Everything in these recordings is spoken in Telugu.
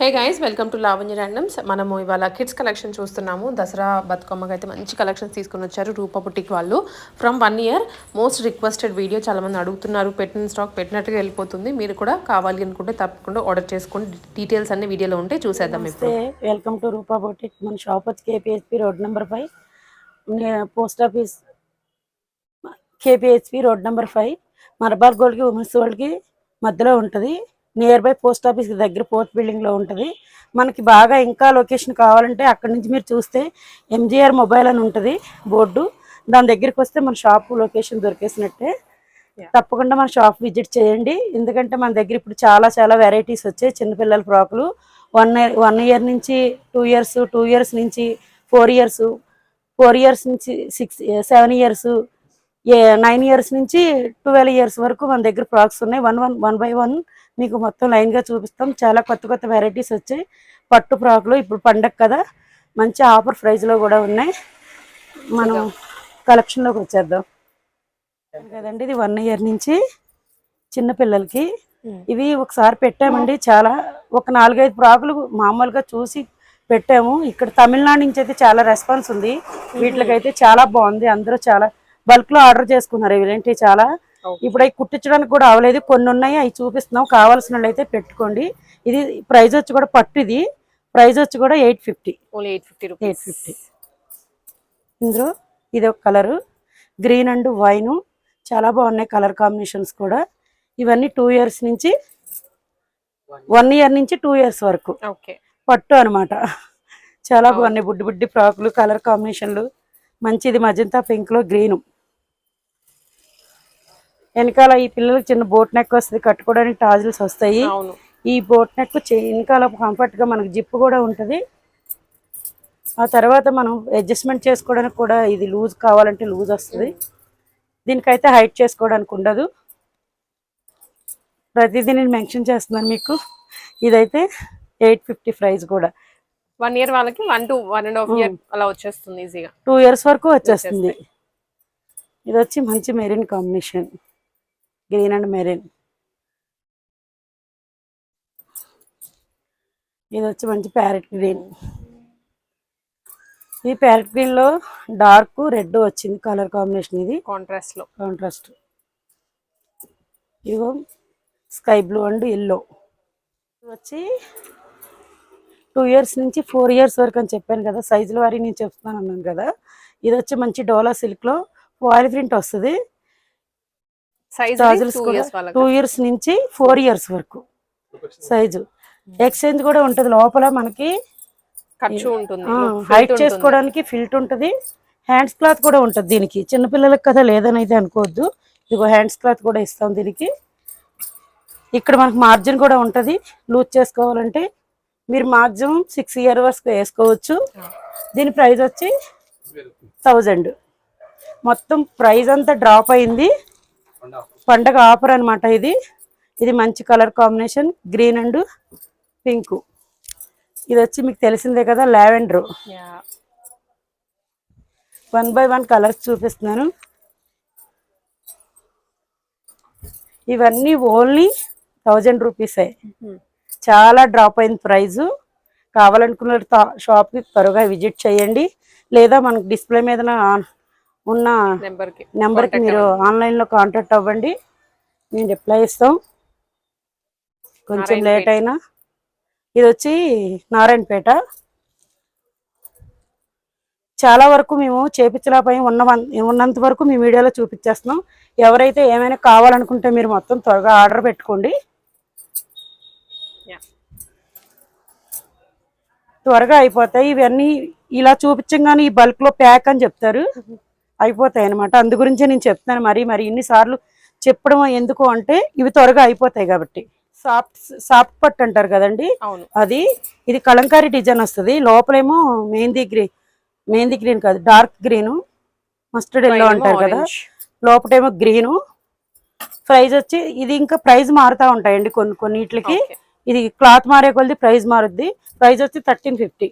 Hey guys welcome to Lavanya randoms మనము ఇవాళ కిడ్స్ కలెక్షన్ చూస్తున్నాము. దసరా బతుకమ్మకి అయితే మంచి కలెక్షన్స్ తీసుకొని వచ్చారు రూప బుటిక్ వాళ్ళు. From one year most requested video చాలా మంది అడుగుతున్నారు. పెట్టిన స్టాక్ పెట్టినట్టుగా వెళ్ళిపోతుంది. మీరు కూడా కావాలి అనుకుంటే తప్పకుండా ఆర్డర్ చేసుకోండి. డీటెయిల్స్ అన్ని వీడియోలో ఉంటే చూసేద్దాం ఇప్పుడు. నమస్తే వెల్కమ్ టు రూపా బొటిక్. మన షాప్ వచ్చి KPHB road number five post office KPHB road number five Malabar గోల్డ్కి women's వరల్డ్కి మధ్యలో ఉంటుంది. నియర్ బై పోస్ట్ ఆఫీస్కి దగ్గర పోర్ట్ బిల్డింగ్లో ఉంటుంది. మనకి బాగా ఇంకా లొకేషన్ కావాలంటే అక్కడి నుంచి మీరు చూస్తే ఎంజీఆర్ మొబైల్ అని ఉంటుంది బోర్డు దాని దగ్గరికి వస్తే మన షాప్ లొకేషన్ దొరికేసినట్టే. తప్పకుండా మన షాప్ విజిట్ చేయండి. ఎందుకంటే మన దగ్గర ఇప్పుడు చాలా చాలా వెరైటీస్ వచ్చాయి. చిన్నపిల్లల ఫ్రాకులు వన్ ఇయర్ వన్ ఇయర్ నుంచి టూ ఇయర్స్ టూ ఇయర్స్ నుంచి ఫోర్ ఇయర్స్ ఫోర్ ఇయర్స్ నుంచి six seven years nine years నుంచి ట్వెల్వ్ ఇయర్స్ వరకు మన దగ్గర ఫ్రాక్స్ ఉన్నాయి. One one one by one మీకు మొత్తం లైన్గా చూపిస్తాం. చాలా కొత్త కొత్త వెరైటీస్ వచ్చాయి. పట్టు ఫ్రాక్లు ఇప్పుడు పండగ కదా. మంచి ఆఫర్ ప్రైస్లో కూడా ఉన్నాయి. మనం కలెక్షన్లోకి వచ్చేద్దాం. కదండి ఇది వన్ ఇయర్ నుంచి చిన్న పిల్లలకి. ఇవి ఒకసారి పెట్టామండి. చాలా ఒక నాలుగైదు ఫ్రాకులు మామూలుగా చూసి పెట్టాము. ఇక్కడ తమిళనాడు నుంచి అయితే చాలా రెస్పాన్స్ ఉంది. వీటికైతే చాలా బాగుంది. అందరూ చాలా బల్క్లో ఆర్డర్ చేసుకున్నారు. ఇవేంటి చాలా ఇప్పుడు అవి కుట్టించడానికి కూడా అవ్వలేదు కొన్ని ఉన్నాయి అవి చూపిస్తున్నాం. కావాల్సిన అయితే పెట్టుకోండి. ఇది ప్రైస్ వచ్చి కూడా పట్టు ఇది. ప్రైస్ వచ్చి కూడా eight fifty. Eight fifty eight fifty. ఇందులో ఇది ఒక కలరు. Green and wine. చాలా బాగున్నాయి కలర్ కాంబినేషన్స్ కూడా. ఇవన్నీ టూ ఇయర్స్ నుంచి వన్ ఇయర్ నుంచి టూ ఇయర్స్ వరకు. ఓకే. పట్టు అన్నమాట. చాలా బాగున్నాయి. బుడ్డి బుడ్డి ఫ్రాకులు కలర్ కాంబినేషన్లు. మంచిది మజంతా పింక్లో గ్రీన్. వెనకాల ఈ పిల్లలకి చిన్న బోట్ నెక్ వస్తుంది కట్టుకోవడానికి టాజిల్స్ వస్తాయి. ఈ బోట్ నెక్ వెనకాల కంఫర్ట్గా మనకు జిప్ కూడా ఉంటది. ఆ తర్వాత మనం అడ్జస్ట్మెంట్ చేసుకోవడానికి కూడా ఇది లూజ్ కావాలంటే లూజ్ వస్తుంది. దీనికైతే హైట్ చేసుకోవడానికి ఉండదు. ప్రతిదీ నేను మెన్షన్ చేస్తున్నాను మీకు. ఇదైతే ఎయిట్ ఫిఫ్టీ ప్రైస్ కూడా. వన్ ఇయర్ వాళ్ళకి one to one and half year అలా వచ్చేస్తుంది ఈజీగా టూ ఇయర్స్ వరకు వచ్చేస్తుంది. ఇది వచ్చి మంచి maroon combination. Green and maroon ఇది వచ్చి మంచి ప్యారెట్ గ్రీన్. ఈ ప్యారెట్ గ్రీన్లో డార్క్ రెడ్ వచ్చింది కలర్ కాంబినేషన్ ఇది. కాంట్రాస్ట్లో. కాంట్రాస్ట్ ఇగో స్కై బ్లూ అండ్ ఎల్లో వచ్చి టూ ఇయర్స్ నుంచి ఫోర్ ఇయర్స్ వరకు అని చెప్పాను కదా సైజుల వారి నేను చెప్తున్నాను అన్నాను కదా. ఇది వచ్చి మంచి డోలా సిల్క్లో వాయిల్ ప్రింట్ వస్తుంది. టూ కూడా ఇయర్స్ వాళ్ళకి. టూ ఇయర్స్ నుంచి ఫోర్ ఇయర్స్ వరకు సైజు ఎక్స్చేంజ్ కూడా ఉంటుంది. లోపల మనకి ఖర్చు ఉంటుంది. హైట్ చేసుకోవడానికి ఫిల్ట్ ఉంటుంది. హ్యాండ్స్ క్లాత్ కూడా ఉంటుంది దీనికి. చిన్నపిల్లలకి కదా లేదని అయితే అనుకోవద్దు. ఇదిగో హ్యాండ్స్ క్లాత్ కూడా ఇస్తాం దీనికి. ఇక్కడ మనకు మార్జిన్ కూడా ఉంటుంది. లూజ్ చేసుకోవాలంటే మీరు మాక్సిమం సిక్స్ ఇయర్ వరకు వేసుకోవచ్చు. దీని ప్రైస్ వచ్చి థౌజండ్ మొత్తం ప్రైస్ అంతా డ్రాప్ అయింది. పండగ ఆఫర్ అన్నమాట ఇది. ఇది మంచి colour combination green and pink. ఇది వచ్చి మీకు తెలిసిందే కదా lavender. One by one colours చూపిస్తున్నాను. ఇవన్నీ ఓన్లీ థౌజండ్ రూపీసే. చాలా డ్రాప్ అయింది ప్రైస్ కావాలనుకున్న షాప్కి త్వరగా విజిట్ చేయండి. లేదా మనకు డిస్ప్లే మీద ఉన్న నెంబర్కి నెంబర్కి మీరు ఆన్లైన్లో కాంటాక్ట్ అవ్వండి. మేము రిప్లై ఇస్తాం. కొంచెం లేట్ అయినా. ఇది వచ్చి నారాయణపేట. చాలా వరకు మేము చేపించలేకపోయి ఉన్న ఉన్నంత వరకు మీ వీడియోలో చూపించేస్తున్నాం. ఎవరైతే ఏమైనా కావాలనుకుంటే మీరు మొత్తం త్వరగా ఆర్డర్ పెట్టుకోండి. త్వరగా అయిపోతాయి. ఇవన్నీ ఇలా చూపించగానే ఈ బల్క్లో ప్యాక్ అని చెప్తారు. అయిపోతాయి అనమాట అందు గురించే నేను చెప్తాను మరి మరి ఇన్నిసార్లు చెప్పడం ఎందుకు అంటే ఇవి త్వరగా అయిపోతాయి కాబట్టి. సాఫ్ట్ సాఫ్ట్ పట్టు అంటారు కదండి? అది ఇది కలంకారీ డిజైన్ వస్తుంది. లోపలేమో మెహందీ గ్రీన్ మెహందీ గ్రీన్ కాదు డార్క్ గ్రీన్ మస్టర్డ్ ఎల్లో అంటారు కదా. లోపటేమో గ్రీను. ప్రైస్ వచ్చి ఇది ఇంకా ప్రైస్ మారుతా ఉంటాయండి కొన్ని కొన్నిటికి. ఇది క్లాత్ మారే కొద్ది ప్రైస్ మారుద్ది. ప్రైస్ వచ్చి థర్టీన్ ఫిఫ్టీ.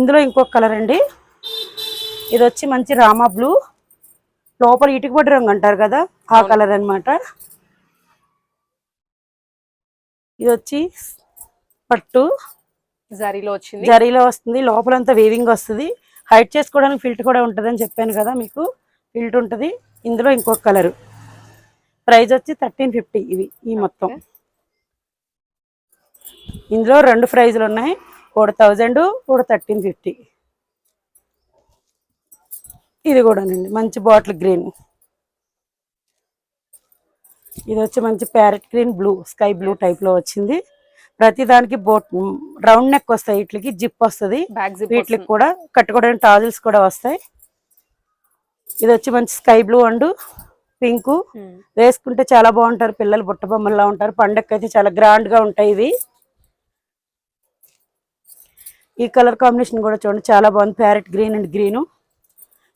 ఇందులో ఇంకొక కలర్ అండి. ఇది వచ్చి మంచి రామా బ్లూ. లోపల ఇటుకబడి రంగు అంటారు కదా ఆ కలర్ అన్నమాట. ఇది వచ్చి పట్టు. జరీలో వచ్చింది. జరీలో వస్తుంది లోపలంతా వీవింగ్ వస్తుంది. హైట్ చేసుకోవడానికి ఫిల్ట్ కూడా ఉంటుంది అని చెప్పాను కదా మీకు. ఫిల్ట్ ఉంటుంది. ఇందులో ఇంకొక కలర్. ప్రైస్ వచ్చి థర్టీన్ ఫిఫ్టీ ఇవి ఈ మొత్తం. ఇందులో రెండు ప్రైజులు ఉన్నాయి. ఒకటి థౌజండ్ ఒకటి థర్టీన్ ఫిఫ్టీ ఇది కూడానండి. మంచి బాటిల్ గ్రీన్. ఇది వచ్చి మంచి parrot green blue sky blue టైప్లో వచ్చింది. ప్రతి దానికి బోట్ రౌండ్ నెక్ వస్తాయి వీటికి జిప్ వస్తుంది. వీటికి కూడా కట్టుకోవడానికి టాజిల్స్ కూడా వస్తాయి. ఇది వచ్చి మంచి స్కై బ్లూ అండ్ పింక్. వేసుకుంటే చాలా బాగుంటారు పిల్లలు బుట్ట బొమ్మల్లా ఉంటారు. పండగకి అయితే చాలా గ్రాండ్గా ఉంటాయి ఇవి. ఈ కలర్ కాంబినేషన్ కూడా చూడండి చాలా బాగుంది. Parrot green and green.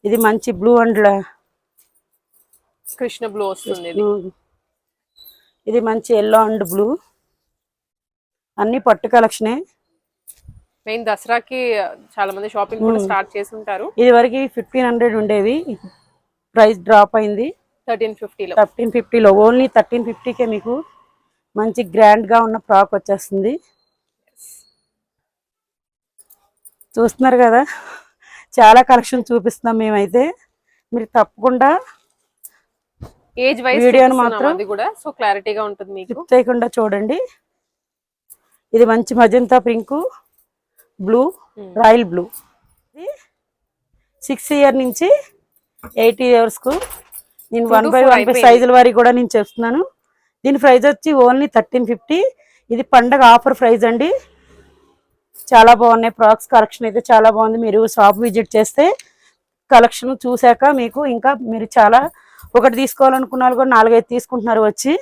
ఇది మంచి బ్లూ అండ్ కృష్ణ బ్లూ వస్తుంది ఇది. మంచి ఎల్లో అండ్ బ్లూ. అన్ని పట్టు కలెక్షనే. మెయిన్ దసరాకి చాలా మంది షాపింగ్ కూడా స్టార్ట్ చేసి ఉంటారు ఇది వరకు ఫిఫ్టీన్ హండ్రెడ్ ఉండేవి. ప్రైస్ డ్రాప్ అయింది. థర్టీన్ ఫిఫ్టీలో థర్టీన్ ఫిఫ్టీలో ఓన్లీ థర్టీన్ ఫిఫ్టీకే మీకు మంచి గ్రాండ్గా ఉన్న ఫ్రాక్ వచ్చేస్తుంది. చూస్తున్నారు కదా? చాలా కలెక్షన్ చూపిస్తున్నాం మేమైతే. మీరు తప్పకుండా ఏజ్ వైజ్ వీడియోని మాత్రం- అది కూడా. సో క్లారిటీగా ఉంటుంది మీకు. చేయకుండా చూడండి. ఇది మంచి magenta pink blue. Royal blue. Six year నుంచి ఎయిట్ ఇయర్స్కు నేను వన్ బై వన్ బై. సైజుల వారి కూడా నేను చెప్తున్నాను దీని ప్రైస్ వచ్చి ఓన్లీ థర్టీన్ ఫిఫ్టీ ఇది పండగ ఆఫర్ ప్రైస్ అండి. చాలా బాగున్నాయి. ప్రాక్స్ కలెక్షన్ అయితే చాలా బాగుంది. మీరు షాప్ విజిట్ చేస్తే కలెక్షన్ చూశాక మీకు ఇంకా మీరు చాలా ఒకటి తీసుకోవాలనుకున్న వాళ్ళు కూడా నాలుగైదు తీసుకుంటున్నారు వచ్చి.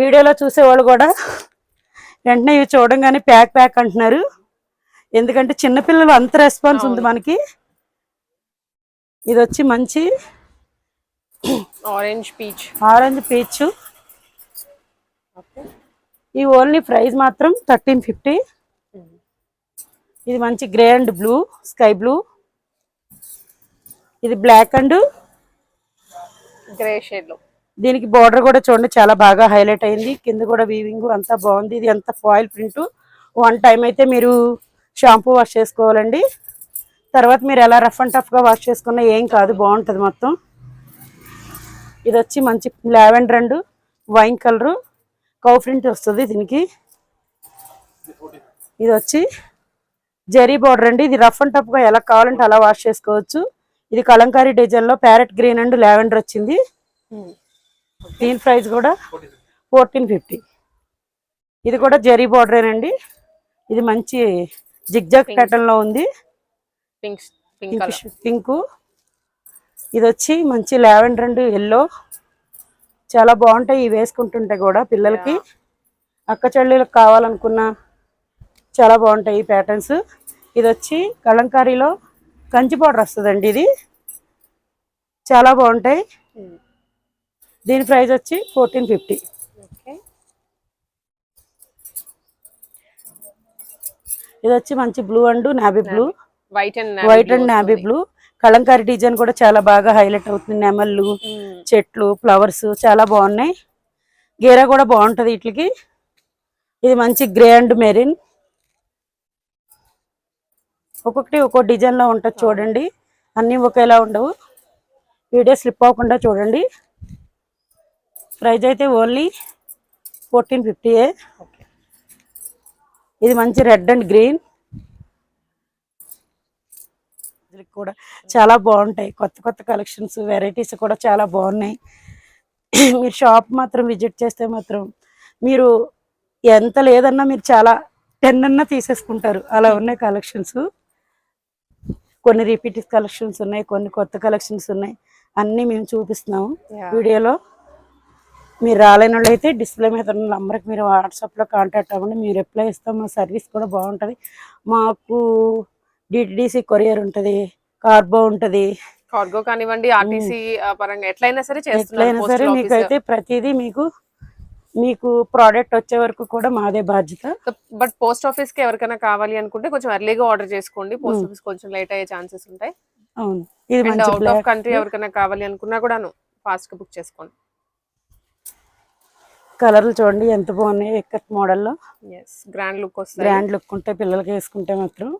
వీడియోలో చూసేవాళ్ళు కూడా వెంటనే ఇవి చూడంగానే ప్యాక్ ప్యాక్ అంటున్నారు. ఎందుకంటే చిన్నపిల్లలు అంత రెస్పాన్స్ ఉంది మనకి. ఇది వచ్చి మంచి ఆరెంజ్ పీచ్ ఆరెంజ్ పీచ్ ఈ ఓన్లీ ప్రైస్ మాత్రం థర్టీన్ ఫిఫ్టీ. ఇది మంచి grey and blue sky blue. ఇది బ్లాక్ అండ్ గ్రే షేడ్లో. దీనికి బార్డర్ కూడా చూడండి చాలా బాగా హైలైట్ అయింది. కింద కూడా వీవింగ్ అంతా బాగుంది. ఇది అంతా ఫాయిల్ ప్రింట్ వన్ టైం అయితే మీరు షాంపూ వాష్ చేసుకోవాలండి. తర్వాత మీరు ఎలా రఫ్ అండ్ టఫ్గా వాష్ చేసుకున్నా ఏం కాదు బాగుంటుంది మొత్తం. ఇది వచ్చి మంచి lavender and wine colour cow print వస్తుంది దీనికి. ఇది వచ్చి జరీ బార్డర్ అండి. ఇది రఫ్ అండ్ టఫ్గా ఎలా కావాలంటే అలా వాష్ చేసుకోవచ్చు. ఇది కలంకారీ డిజైన్లో ప్యారెట్ గ్రీన్ అండ్ లావెండర్ వచ్చింది. దీని ప్రైస్ కూడా ఫోర్టీన్ ఫిఫ్టీ. ఇది కూడా జరీ బార్డరేనండి ఇది మంచి జిగ్జాగ్ ప్యాటర్న్లో ఉంది. పింక్ పింక్ కలర్ పింక్ ఇది వచ్చి మంచి లావెండర్ అండ్ ఎల్లో చాలా బాగుంటాయి. ఇవి వేసుకుంటుంటే కూడా పిల్లలకి. అక్క చెల్లెలకు కావాలనుకున్న చాలా బాగుంటాయి ఈ ప్యాటర్న్స్ ఇది వచ్చి కలంకారీలో కంచి పౌడర్ వస్తుందండి ఇది. చాలా బాగుంటాయి. దీని ప్రైస్ వచ్చి ఫోర్టీన్ ఫిఫ్టీ ఇది వచ్చి మంచి blue and navy blue white and white and navy blue Kalamkari design కూడా చాలా బాగా హైలైట్ అవుతుంది. నెమళ్ళు చెట్లు ఫ్లవర్స్ చాలా బాగున్నాయి. గేరా కూడా బాగుంటది వీటికి ఇది మంచి గ్రే అండ్ మెరిన్ ఒక్కొక్కటి ఒక్కో డిజైన్లో ఉంటుంది చూడండి. అన్నీ ఒకేలా ఉండవు. వీడియో స్లిప్ అవ్వకుండా చూడండి. ప్రైస్ అయితే ఓన్లీ ఫోర్టీన్ ఫిఫ్టీయే ఇది మంచి రెడ్ అండ్ గ్రీన్. కూడా చాలా బాగుంటాయి. కొత్త కొత్త కలెక్షన్స్ వెరైటీస్ కూడా చాలా బాగున్నాయి. మీరు షాప్ మాత్రం విజిట్ చేస్తే మాత్రం మీరు ఎంత లేదన్నా మీరు చాలా టెన్ అన్నా తీసేసుకుంటారు. అలా ఉన్నాయి కలెక్షన్స్. కొన్ని రిపీట్ కలెక్షన్స్ ఉన్నాయి కొన్ని కొత్త కలెక్షన్స్ ఉన్నాయి. అన్నీ మేము చూపిస్తున్నాము. వీడియోలో మీరు రాలేని వాళ్ళు అయితే డిస్ప్లే మీద ఉన్న నంబర్కి మీరు వాట్సాప్లో కాంటాక్ట్ అవ్వండి. మీరు రిప్లై ఇస్తాం. మా సర్వీస్ కూడా బాగుంటుంది. మాకు డిటిడిసి కొరియర్ ఉంటుంది కార్బో ఉంటుంది. కార్గో కానివ్వండి ఆర్టీసీ పరంగా ఎట్లయినా సరే ఎట్లయినా సరే మీకు చేస్తున్నారు అయితే ప్రతిదీ మీకు మీకు ప్రోడక్ట్ వచ్చే వరకు కూడా మాదే బాధ్యత. బట్ పోస్ట్ ఆఫీస్కి ఎవరికైనా కావాలి అనుకుంటే కొంచెం ఎర్లీగా ఆర్డర్ చేసుకోండి. పోస్ట్ ఆఫీస్ కొంచెం లేట్ అయ్యే ఛాన్సెస్ ఉంటాయి. అవును. ఇది అవుట్ ఆఫ్ కంట్రీ ఎవరికైనా కావాలి అనుకున్నా కూడాను ఫాస్ట్గా బుక్ చేసుకోండి. కలర్లు చూడండి ఎంత బాగున్నాయి ఎక్కత్ మోడల్లో గ్రాండ్ లుక్ వస్తాయి. గ్రాండ్ లుక్ ఉంటే పిల్లలకి వేసుకుంటే మాత్రం.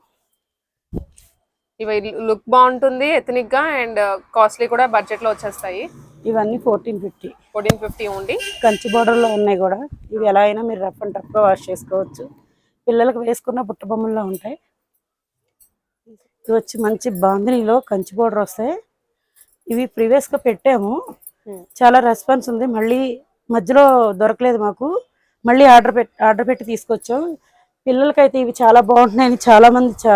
ఇవి లుక్ బాగుంటుంది ఎథనిక్గా అండ్ కాస్ట్లీ కూడా బడ్జెట్లో వచ్చేస్తాయి. ఇవన్నీ ఫోర్టీన్ ఫిఫ్టీ ఫోర్టీన్ ఫిఫ్టీ ఉండి. కంచి బోర్డర్లో ఉన్నాయి కూడా. ఇవి ఎలా అయినా మీరు రఫ్ అండ్ టఫ్గా వాష్ చేసుకోవచ్చు. పిల్లలకు వేసుకున్న బొమ్మల్లో ఉంటాయి. ఇవి వచ్చి మంచి బాందినీలో కంచి బోర్డర్ వస్తాయి ఇవి ప్రీవియస్గా పెట్టాము. Hmm. చాలా రెస్పాన్స్ ఉంది. మళ్ళీ మధ్యలో దొరకలేదు మాకు. మళ్ళీ ఆర్డర్ పెట్టి ఆర్డర్ పెట్టి తీసుకొచ్చాం. పిల్లలకైతే ఇవి చాలా బాగుంటున్నాయని చాలా మంది చా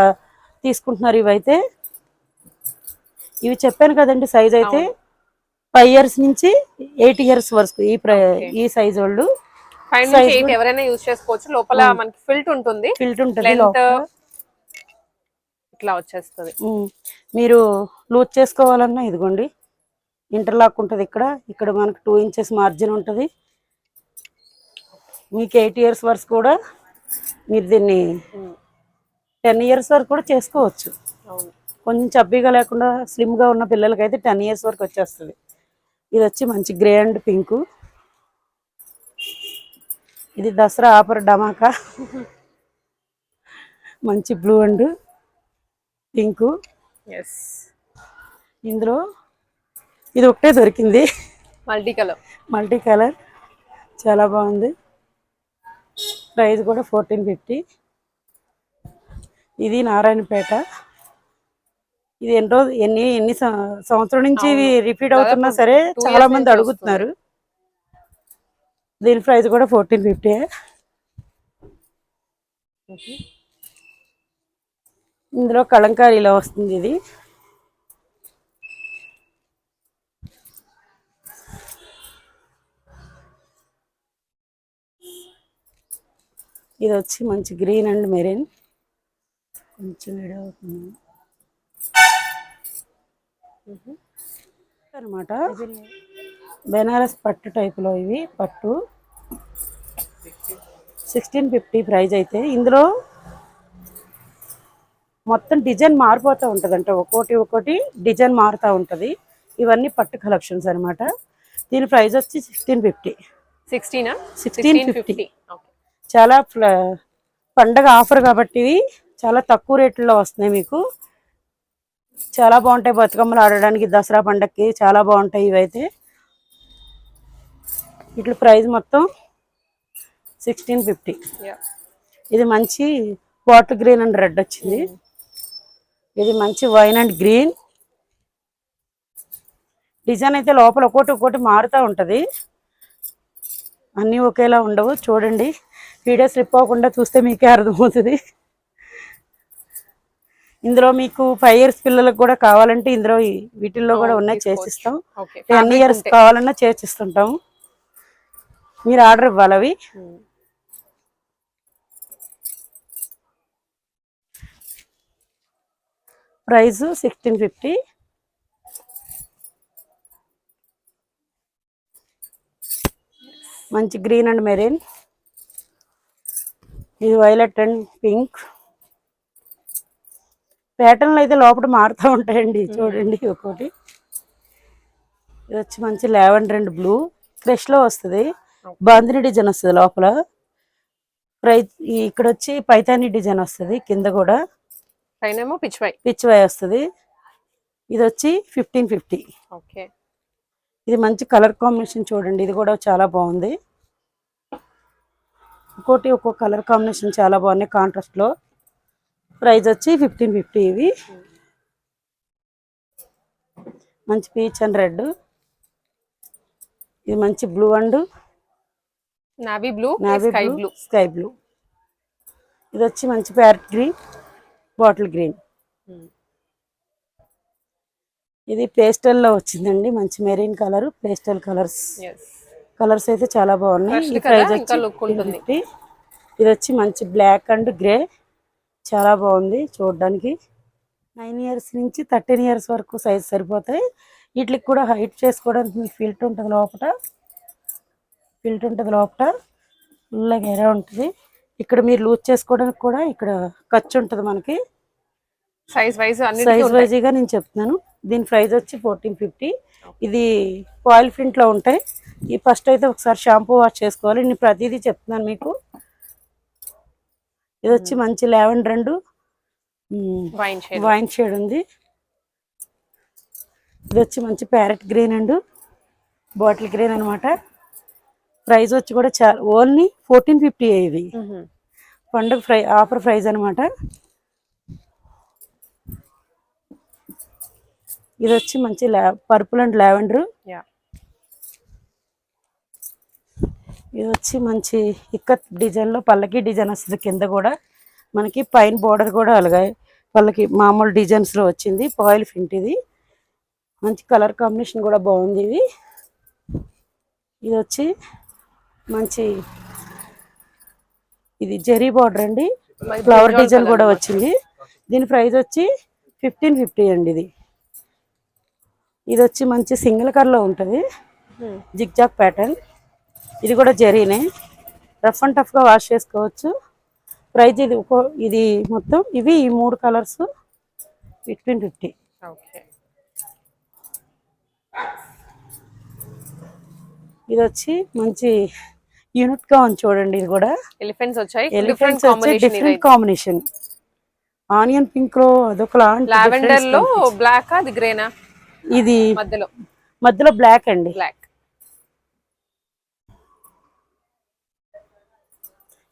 తీసుకుంటున్నారు ఇవైతే. ఇవి చెప్పాను కదండి సైజ్ అయితే ఫైవ్ ఇయర్స్ నుంచి ఎయిట్ ఇయర్స్ వరకు ఈ ప్ర ఈ సైజ్ వాళ్ళు. ఎవరైనా యూజ్ చేసుకోవచ్చు. లోపల మనకి ఫిల్ట్ ఉంటుంది. ఫిల్ట్ ఉంటుంది. ఇట్లా వచ్చేస్తుంది. మీరు లూజ్ చేసుకోవాలన్నా ఇదిగోండి. ఇంటర్లాక్ ఉంటుంది ఇక్కడ. ఇక్కడ మనకు టూ ఇంచెస్ మార్జిన్ ఉంటుంది. మీకు ఎయిట్ ఇయర్స్ వరకు కూడా మీరు దీన్ని టెన్ ఇయర్స్ వరకు కూడా చేసుకోవచ్చు. కొంచెం చబ్బీగా లేకుండా స్లిమ్గా ఉన్న పిల్లలకైతే టెన్ ఇయర్స్ వరకు వచ్చేస్తుంది. ఇది వచ్చి మంచి గ్రే అండ్ పింకు. ఇది దసరా ఆఫర్ డమాకా మంచి బ్లూ అండ్ పింకు. ఎస్ ఇందులో ఇది ఒకటే దొరికింది. మల్టీ కలర్ మల్టీ కలర్ చాలా బాగుంది. ప్రైస్ కూడా ఫోర్టీన్ ఫిఫ్టీ ఇది నారాయణపేట. ఇది ఎన్ని రోజు ఎన్ని ఎన్ని సంవత్సరం నుంచి ఇవి రిపీట్ అవుతున్నా సరే చాలా మంది అడుగుతున్నారు. దీని ప్రైస్ కూడా ఫోర్టీన్ ఫిఫ్టీ ఇందులో కలంకారీలో వస్తుంది ఇది. ఇది వచ్చి మంచి గ్రీన్ అండ్ మెరీన్. కొంచెం అనమాట బెనారస్ పట్టు టైపులో ఇవి పట్టు. సిక్స్టీన్ ఫిఫ్టీ ప్రైస్ అయితే. ఇందులో మొత్తం డిజైన్ మారిపోతూ ఉంటుందంట. ఒక్కోటి ఒక్కోటి డిజైన్ మారుతూ ఉంటుంది. ఇవన్నీ పట్టు కలెక్షన్స్ అన్నమాట. దీని ప్రైస్ వచ్చి సిక్స్టీన్ ఫిఫ్టీ సిక్స్టీనా 1650. చాలా ఫ్ల- పండగ ఆఫర్ కాబట్టి ఇవి చాలా తక్కువ రేట్లలో వస్తున్నాయి మీకు. చాలా బాగుంటాయి బతుకమ్మలు ఆడడానికి దసరా పండగకి చాలా బాగుంటాయి ఇవైతే. ఇట్ల ప్రైస్ మొత్తం సిక్స్టీన్ ఫిఫ్టీ. ఇది మంచి వాటర్ గ్రీన్ అండ్ రెడ్ వచ్చింది. ఇది మంచి వైన్ అండ్ గ్రీన్. డిజైన్ అయితే లోపల ఒక్కోటి ఒక్కోటి మారుతూ ఉంటుంది. అన్నీ ఒకేలా ఉండవు. చూడండి. వీడియో స్లిప్ అవ్వకుండా చూస్తే మీకే అర్థమవుతుంది. ఇందులో మీకు ఫైవ్ ఇయర్స్ పిల్లలకు కూడా కావాలంటే ఇందులో వీటిల్లో కూడా ఉన్నాయి చేసిస్తాం. టెన్ ఇయర్స్ కావాలన్నా చేసిస్తుంటాం. మీరు ఆర్డర్ ఇవ్వాలి అవి ప్రైస్ సిక్స్టీన్ ఫిఫ్టీ మంచి గ్రీన్ అండ్ మెరీన్ ఇది వైలెట్ అండ్ పింక్ ప్యాటర్న్లు అయితే లోపల మారుతూ ఉంటాయండి చూడండి ఒక్కోటి. ఇది వచ్చి మంచి లావెండర్ అండ్ బ్లూ. క్రష్లో వస్తుంది. బాందిని డిజైన్ వస్తుంది లోపల. ప్రైస్ ఇక్కడ వచ్చి పైతాని డిజైన్ వస్తుంది కింద కూడా. పైన ఏమో పిచ్ వై పిచ్ వై వస్తుంది. ఇది వచ్చి ఫిఫ్టీన్ ఫిఫ్టీ. ఓకే. ఇది మంచి కలర్ కాంబినేషన్ చూడండి ఇది కూడా చాలా బాగుంది. ఒక్కోటి ఒక్కో కలర్ కాంబినేషన్ చాలా బాగున్నాయి కాంట్రాస్ట్లో. ప్రైస్ వచ్చి ఫిఫ్టీన్ ఫిఫ్టీ ఇవి. మంచి పీచ్ అండ్ రెడ్. ఇది మంచి blue and navy blue navy sky blue sky blue. ఇది వచ్చి మంచి ప్యారెట్ గ్రీన్ బాటిల్ గ్రీన్. ఇది పేస్టల్లో వచ్చిందండి మంచి marine colour pastel colours. Colours అయితే చాలా బాగున్నాయి. Fresh ఈ కదా, ప్రైస్ ఇంకా వచ్చి look ఉంటుంది. 50. ఇది వచ్చి మంచి బ్లాక్ అండ్ గ్రే. చాలా బాగుంది చూడడానికి. నైన్ ఇయర్స్ నుంచి థర్టీన్ ఇయర్స్ వరకు సైజ్ సరిపోతాయి. వీటికి కూడా హైట్ చేసుకోవడానికి మీకు ఫిల్ట్ ఉంటుంది లోపల ఫిల్ట్ ఉంటుంది లోపల ఫుల్గా ఎరా ఉంటుంది. ఇక్కడ మీరు లూజ్ చేసుకోవడానికి కూడా ఇక్కడ ఖర్చు ఉంటుంది మనకి. సైజ్ వైజ్ సైజ్ వైజ్గా నేను చెప్తున్నాను. దీని ప్రైస్ వచ్చి ఫోర్టీన్ ఫిఫ్టీ ఇది ఫాయిల్ ప్రింట్లో ఉంటాయి. ఈ ఫస్ట్ అయితే ఒకసారి షాంపూ వాష్ చేసుకోవాలి. నేను ప్రతిదీ చెప్తున్నాను మీకు. ఇది వచ్చి మంచి లెవెండర్ అండ్. Wine shade. ఉంది. ఇది వచ్చి మంచి parrot green and. Bottle green అన్నమాట. ప్రైస్ వచ్చి కూడా చాలా ఓన్లీ ఫోర్టీన్ ఫిఫ్టీ ఇది. పండుగ ఫ్రై ఆఫర్ ప్రైస్ అన్నమాట. ఇది వచ్చి మంచి పర్పుల్ అండ్ లావెండర్. ఇది వచ్చి మంచి ఇక్కత్ డిజైన్లో పల్లకి డిజైన్ వస్తుంది కింద కూడా. మనకి పైన బోర్డర్ కూడా అలాగే. పల్లకి మామూలు డిజైన్స్లో వచ్చింది పాయిల్ ప్రింట్ ఇది. మంచి కలర్ కాంబినేషన్ కూడా బాగుంది ఇది. ఇది వచ్చి మంచి ఇది జెరీ బార్డర్ అండి. ఫ్లవర్ డిజైన్ కూడా వచ్చింది. దీని ప్రైస్ వచ్చి ఫిఫ్టీన్ ఫిఫ్టీ అండి ఇది. ఇది వచ్చి మంచి సింగిల్ కలర్లో ఉంటుంది. జిగ్జాగ్ ప్యాటర్న్ ఇది కూడా జరీనే. రఫ్ అండ్ టఫ్గా వాష్ చేసుకోవచ్చు. ప్రైస్ ఇది ఇది మొత్తం ఇవి ఈ మూడు కలర్స్ ఫిఫ్టీన్ ఫిఫ్టీ. ఇది వచ్చి మంచి యూనిట్గా ఉంది చూడండి ఇది కూడా. ఎలిఫెంట్స్ వచ్చాయి. ఎలిఫెంట్స్ డిఫరెంట్ వచ్చి కాంబినేషన్ డిఫరెంట్ కాంబినేషన్ ఆనియన్ పింక్లో అదొక లావెండర్లో. బ్లాక్ అది గ్రేనా? ఇది మధ్యలో. మధ్యలో బ్లాక్ అండి. బ్లాక్.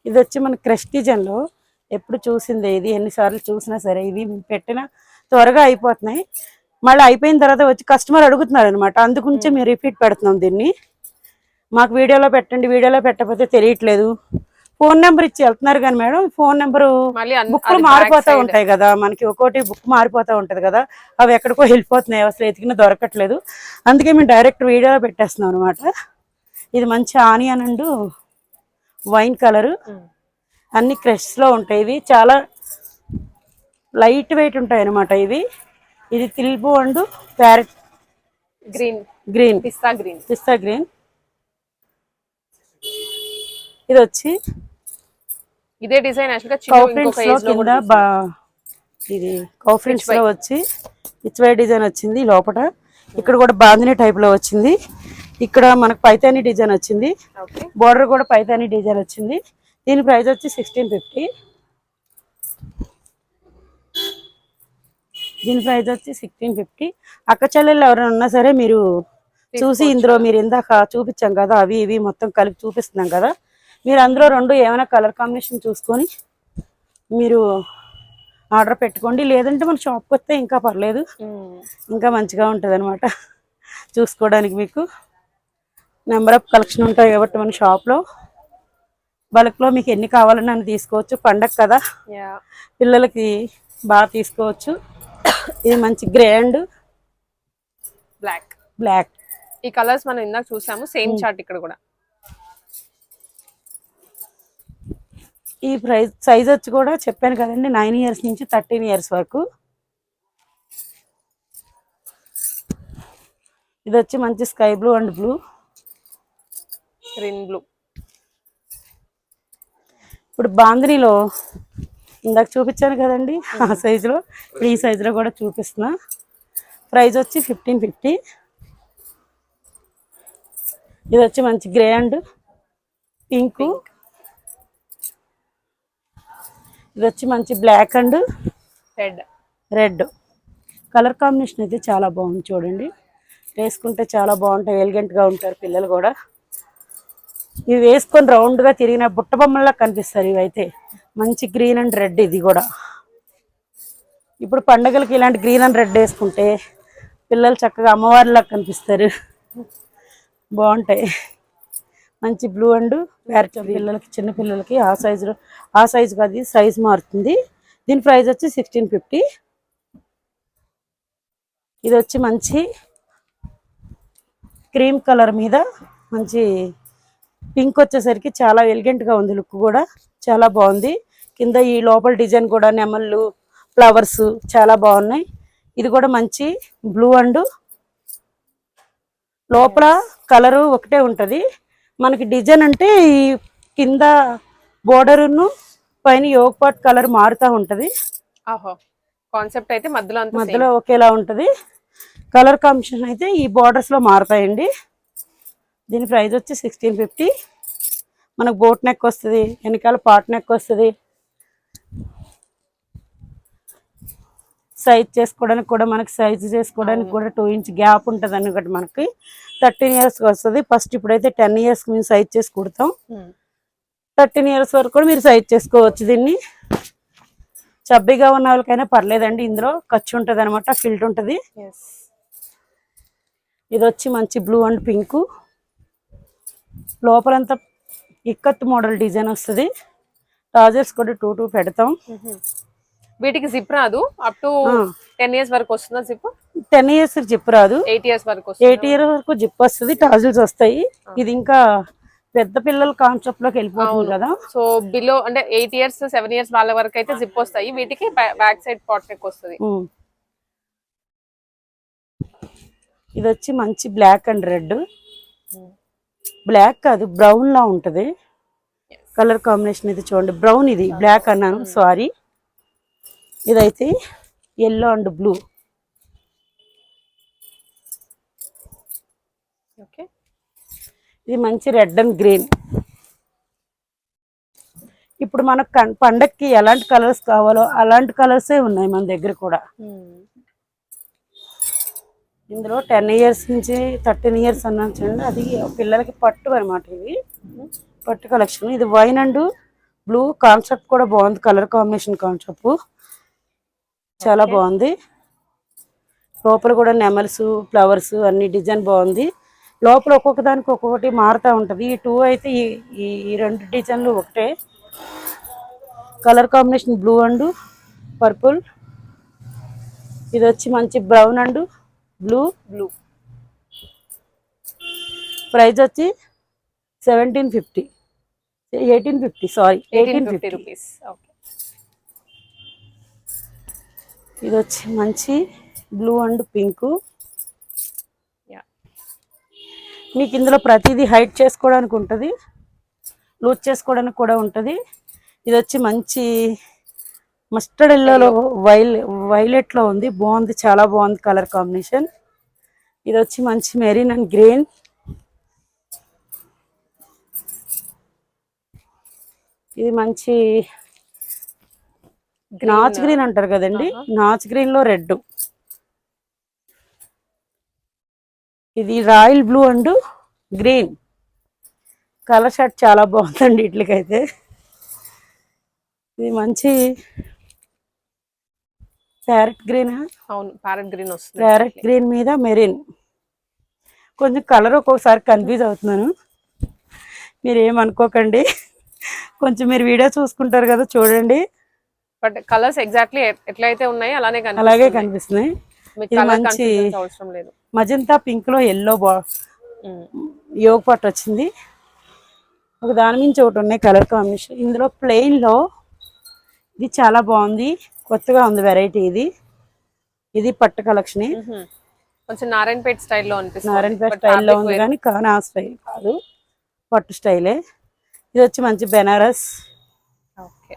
ఇది వచ్చి మన క్రష్ డిజైన్లో ఎప్పుడు చూసిందే ఇది ఎన్నిసార్లు చూసినా సరే. ఇవి పెట్టిన త్వరగా అయిపోతున్నాయి. మళ్ళీ అయిపోయిన తర్వాత వచ్చి కస్టమర్ అడుగుతున్నారు అనమాట అందుగురించి మేము రిపీట్ పెడుతున్నాం దీన్ని. మాకు వీడియోలో పెట్టండి వీడియోలో పెట్టకపోతే తెలియట్లేదు. ఫోన్ నెంబర్ ఇచ్చి వెళ్తున్నారు కానీ మేడం ఫోన్ నెంబరు బుక్లు మారిపోతా. ఉంటాయి కదా. మనకి ఒక్కోటి బుక్ మారిపోతా ఉంటది కదా. అవి ఎక్కడికో వెళ్ళిపోతున్నాయి. అసలు ఎతికిన దొరకట్లేదు. అందుకే మేము డైరెక్ట్ వీడియోలో పెట్టేస్తున్నాం అనమాట ఇది మంచి ఆనియన్ అండ్ వైన్ కలర్. అన్ని క్రష్లో ఉంటాయి ఇవి. చాలా లైట్ వెయిట్ ఉంటాయి అనమాట ఇవి. ఇది తిల్బు and parrot green. Green. Pista green. Pista green. ఇది వచ్చి ఇదే డిజైన్ కింద ఇది లో వచ్చి ఇచ్వై డిజైన్ వచ్చింది లోపల ఇక్కడ కూడా బాందిని టైప్లో వచ్చింది. ఇక్కడ మనకు పైతాని డిజైన్ వచ్చింది. బోర్డర్ కూడా పైతాని డిజైన్ వచ్చింది. దీని ప్రైస్ వచ్చి సిక్స్టీన్ ఫిఫ్టీ దీని ప్రైస్ వచ్చి సిక్స్టీన్ ఫిఫ్టీ అక్క చెల్లెళ్ళు ఎవరైనా ఉన్నా సరే మీరు చూసి ఇందులో మీరు ఇందాక చూపించాం కదా అవి ఇవి మొత్తం కలిపి చూపిస్తున్నాం కదా. మీరు అందులో రెండు ఏమైనా కలర్ కాంబినేషన్ చూసుకొని మీరు ఆర్డర్ పెట్టుకోండి. లేదంటే మన షాప్కి వస్తే ఇంకా పర్లేదు. ఇంకా మంచిగా ఉంటుంది చూసుకోవడానికి మీకు. నెంబర్ ఆఫ్ కలెక్షన్ ఉంటాయి కాబట్టి మన షాప్లో బల్క్లో మీకు ఎన్ని కావాలని అని తీసుకోవచ్చు. పండగ కదా. పిల్లలకి బాగా తీసుకోవచ్చు. ఇది మంచి గ్రే అండ్ బ్లాక్ బ్లాక్ ఈ కలర్స్ మనం ఇందాక చూసాము. సేమ్ చార్ట్ ఇక్కడ కూడా. ఈ ప్రైస్ సైజ్ వచ్చి కూడా చెప్పాను కదండి. నైన్ ఇయర్స్ నుంచి థర్టీన్ ఇయర్స్ వరకు. ఇది వచ్చి మంచి sky blue and blue green blue ఇప్పుడు బాంద్రీలో ఇందాక చూపించాను కదండి ఆ సైజులో ఇప్పుడు ఈ సైజులో కూడా చూపిస్తున్నా. ప్రైస్ వచ్చి ఫిఫ్టీన్ ఫిఫ్టీ ఇది వచ్చి మంచి గ్రే అండ్ పింక్. ఇది వచ్చి మంచి black and red red colour combination అయితే చాలా బాగుంది చూడండి. వేసుకుంటే చాలా బాగుంటాయి ఎలిగెంట్గా ఉంటారు పిల్లలు కూడా. ఇవి వేసుకొని రౌండ్గా తిరిగిన బుట్ట బొమ్మల్లా కనిపిస్తారు ఇవైతే. మంచి గ్రీన్ అండ్ రెడ్ ఇది కూడా. ఇప్పుడు పండగలకి ఇలాంటి గ్రీన్ అండ్ రెడ్ వేసుకుంటే పిల్లలు చక్కగా అమ్మవారిలా కనిపిస్తారు. బాగుంటాయి. మంచి బ్లూ అండ్ ప్యారెట్ పిల్లలకి చిన్న పిల్లలకి ఆ సైజులో ఆ సైజు కాదు సైజ్ మారుతుంది. దీని ప్రైస్ వచ్చి సిక్స్టీన్ ఫిఫ్టీ ఇది వచ్చి మంచి క్రీమ్ కలర్ మీద మంచి పింక్ వచ్చేసరికి చాలా ఎలిగెంట్గా ఉంది లుక్ కూడా. చాలా బాగుంది. కింద ఈ లోపల డిజైన్ కూడా నెమళ్ళు ఫ్లవర్స్ చాలా బాగున్నాయి. ఇది కూడా మంచి బ్లూ అండ్ లోపల కలరు ఒకటే ఉంటుంది. మనకి డిజైన్ అంటే ఈ కింద బోర్డర్ను పైన యోగ్ పాట్ కలర్ మారుతూ ఉంటుంది. కాన్సెప్ట్ అయితే మధ్యలో మధ్యలో ఒకేలా ఉంటుంది. కలర్ కాంబినేషన్ అయితే ఈ బార్డర్స్లో మారుతాయండి. దీని ప్రైస్ వచ్చి సిక్స్టీన్ ఫిఫ్టీ మనకు బోట్ నెక్ వస్తుంది వెనకాల పాట్ నెక్ వస్తుంది. సైజ్ చేసుకోవడానికి కూడా మనకి సైజ్ చేసుకోవడానికి కూడా టూ ఇంచ్ గ్యాప్ ఉంటుంది అనమాట మనకి. థర్టీన్ ఇయర్స్కి వస్తుంది. ఫస్ట్ ఇప్పుడైతే టెన్ ఇయర్స్కి మేము సైజ్ చేసి కుడతాం. థర్టీన్ ఇయర్స్ వరకు కూడా మీరు సైజ్ చేసుకోవచ్చు దీన్ని. చబ్బీగా ఉన్న వాళ్ళకైనా పర్లేదండి ఇందులో. ఖర్చు ఉంటుంది అనమాట ఫిల్ట్ ఉంటుంది ఇది వచ్చి మంచి బ్లూ అండ్ పింక్ లోపలంతా ఇక్కత్ మోడల్ డిజైన్ వస్తుంది. టాజర్స్ కూడా టూ టూ పెడతాం. వీటికి జిప్ రాదు. అప్ టు టెన్ ఇయర్స్ వరకు వస్తుందా జిప్ టెన్ ఇయర్స్ జిప్ రాదు. ఎయిట్ ఇయర్స్ వరకు ఎయిట్ ఇయర్ వరకు జిప్ వస్తుంది. టాజిల్స్ వస్తాయి. ఇది ఇంకా పెద్ద పిల్లల కాన్సెప్ట్లోకి వెళ్ళిపోతుంది కదా. సో బిలో అంటే ఎయిట్ ఇయర్స్ సెవెన్ ఇయర్స్ వాళ్ళ వరకు అయితే జిప్ వస్తాయి. వీటికి బ్యాక్ సైడ్ పాట్ నెక్ వస్తుంది. ఇది వచ్చి మంచి బ్లాక్ అండ్ రెడ్ బ్లాక్ కాదు బ్రౌన్ లా ఉంటది. కలర్ కాంబినేషన్ ఇది చూడండి. బ్రౌన్ ఇది బ్లాక్ అన్నాను సారీ. ఇదైతే ఎల్లో అండ్ బ్లూ ఓకే ఇది మంచి రెడ్ అండ్ గ్రీన్ ఇప్పుడు మనకు పండక్కి ఎలాంటి కలర్స్ కావాలో అలాంటి కలర్సే ఉన్నాయి మన దగ్గర కూడా. ఇందులో టెన్ ఇయర్స్ నుంచి థర్టీన్ ఇయర్స్ అన్నాను చూడండి. అది పిల్లలకి పట్టు అనమాట ఇది పట్టు కలెక్షన్ ఇది వైన్ అండ్ బ్లూ కాన్సెప్ట్ కూడా బాగుంది. కలర్ కాంబినేషన్ కాన్సెప్ట్ చాలా బాగుంది. లోపల కూడా నెమల్స్ ఫ్లవర్స్ అన్ని డిజైన్ బాగుంది. లోపల ఒక్కొక్క దానికి ఒక్కొక్కటి మారుతూ ఉంటుంది. ఈ టూ అయితే ఈ- ఈ రెండు డిజైన్లు ఒకటే. Colour combination blue and purple ఇది వచ్చి మంచి brown and blue blue price వచ్చి seventeen fifty eighteen fifty sorry eighteen fifty rupees okay ఇది వచ్చి మంచి బ్లూ అండ్ పింక్ మీకు ఇందులో ప్రతిదీ హైట్ చేసుకోవడానికి ఉంటుంది. లూజ్ చేసుకోవడానికి కూడా ఉంటుంది. ఇది వచ్చి మంచి మస్టర్డ్ ఎల్లోలో వైల్ వైలెట్లో ఉంది. బాగుంది చాలా బాగుంది కలర్ కాంబినేషన్ ఇది వచ్చి మంచి మెరీన్ అండ్ గ్రీన్ ఇది మంచి నాచ్ గ్రీన్ అంటారు కదండి? నాచ్ గ్రీన్లో రెడ్ ఇది royal blue and green. Colour shirt చాలా బాగుందండి వీటికైతే ఇది మంచి ప్యారెట్ గ్రీన్ అవును ప్యారెట్ గ్రీన్ వస్తుంది. ప్యారెట్ గ్రీన్ మీద మెరీన్. కొంచెం కలర్ ఒక్కొక్కసారి కన్ఫ్యూజ్ అవుతున్నాను. మీరు ఏమనుకోకండి కొంచెం మీరు వీడియో చూసుకుంటారు కదా చూడండి. బట్ కలర్స్ ఎగ్జాక్ట్లీ ఎట్లయితే ఉన్నాయి అలానే అలాగే కనిపిస్తున్నాయి. మంచి- అవసరం లేదు. మజంతా పింక్లో ఎల్లో బా. యోగ పట్టు వచ్చింది. ఒక దాని మించి ఒకటి ఉన్నాయి కలర్ కాంబినేషన్ ఇందులో plain లో ఇది చాలా బాగుంది. కొత్తగా ఉంది వెరైటీ ఇది. ఇది పట్టు కలెక్షన్. కొంచెం నారాయణపేట్ స్టైల్లో అనిపిస్తుంది. నారాయణపేట స్టైల్లో ఉంది. కానీ కానీ స్టైల్ కాదు. పట్టు స్టైలే. ఇది వచ్చి మంచి బెనారస్. ఓకే.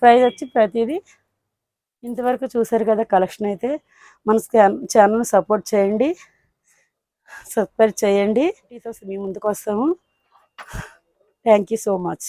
ప్రైస్ వచ్చి ప్రతిదీ ఇంతవరకు చూసారు కదా కలెక్షన్ అయితే. మన ఛానల్ సపోర్ట్ చేయండి. సబ్స్క్రైబ్ చేయండి. మీ ముందుకు వస్తాము. Thank you so much